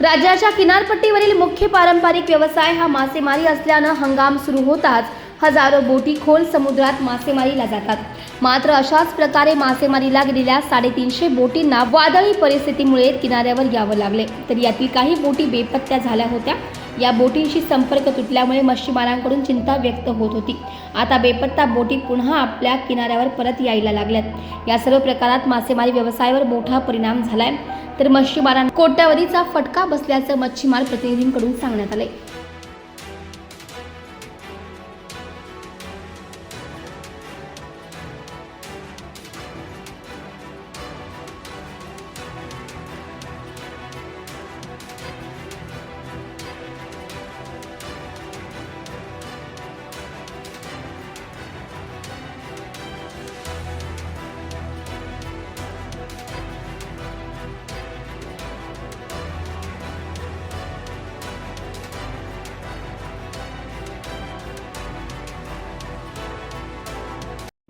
राज्याच्या किनारपट्टीवरील मुख्य पारंपरिक व्यवसाय हा मासेमारी असल्यानं हंगाम सुरू होताच हजारो बोटी खोल समुद्रात मासेमारीला जातात. मात्र अशाच प्रकारे मासेमारीला गेलेल्या साडेतीनशे बोटींना वादळी परिस्थितीमुळे किनाऱ्यावर यावं लागले. तर यातील काही बोटी बेपत्त्या झाल्या होत्या. या बोटींशी संपर्क तुटल्यामुळे मच्छीमारांकडून चिंता व्यक्त होत होती. आता बेपत्ता बोटी पुन्हा आपल्या किनाऱ्यावर परत यायला लागल्यात. या सर्व प्रकारात मासेमारी व्यवसायावर मोठा परिणाम झालाय. तर मच्छीमारांना कोट्यावधीचा फटका बसल्याचं मच्छीमार प्रतिनिधींकडून सांगण्यात आलंय.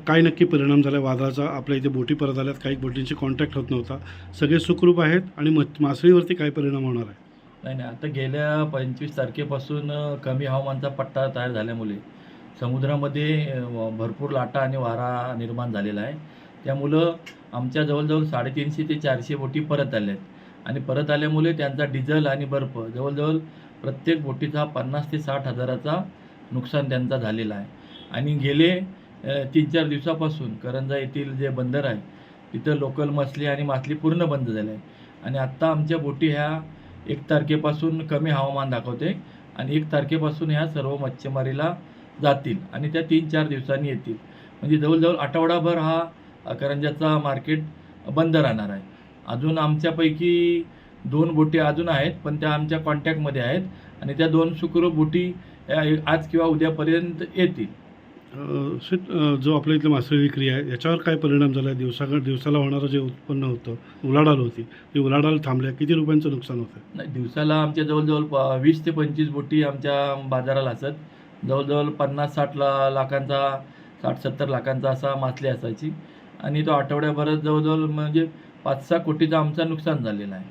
काय नक्की परिणाम झाला वादळाचा आपल्या इथे बोटी परत आल्यात. काही बोटींशी कॉन्टॅक्ट होत नव्हता. सगळे सुखरूप आहेत आणि मच मासळीवरती काय परिणाम होणार आहे? नाही नाही. आता गेल्या पंचवीस तारखेपासून कमी हवामानचा पट्टा तयार झाल्यामुळे समुद्रामध्ये भरपूर लाटा आणि वारा निर्माण झालेला आहे. त्यामुळं आमच्या जवळजवळ साडेतीनशे ते चारशे बोटी परत आल्या आहेत आणि परत आल्यामुळे त्यांचा डिझेल आणि बर्फ जवळजवळ प्रत्येक बोटीचा पन्नास ते साठ हजाराचा नुकसान त्यांचा झालेला आहे. आणि गेले तीन चार दिवसापासून करंजा येथील जे बंदर आहे तिथं लोकल मछली आणि मासली पूर्ण बंद झाले आहे आणि आत्ता आमच्या बोटी ह्या एक तारखेपासून कमी हवामान दाखवते आणि एक तारखेपासून ह्या सर्व मच्छीमारीला जातील आणि त्या तीन चार दिवसांनी येतील. म्हणजे जवळजवळ आठवडाभर हा करंजाचा मार्केट बंद राहणार आहे. अजून आमच्यापैकी दोन बोटी अजून आहेत पण त्या आमच्या कॉन्टॅक्टमध्ये आहेत आणि त्या दोन शुक्र बोटी आज किंवा उद्यापर्यंत येतील. जो आपल्या इथलं मासळी विक्री आहे याच्यावर काय परिणाम झाला? आहे दिवसा दिवसाला होणारं जे उत्पन्न होतं उलाढाल होती ती उलाढाल थांबल्या किती रुपयांचं नुकसान होतं? नाही दिवसाला आमच्या जवळजवळ प- वीस ते पंचवीस बोटी आमच्या बाजाराला असत. जवळजवळ पन्नास साठ ला लाखांचा साठ सत्तर लाखांचा असा मासली असायची. आणि तो आठवड्याभरात जवळजवळ म्हणजे पाच सहा कोटीचं आमचं नुकसान झालेलं आहे.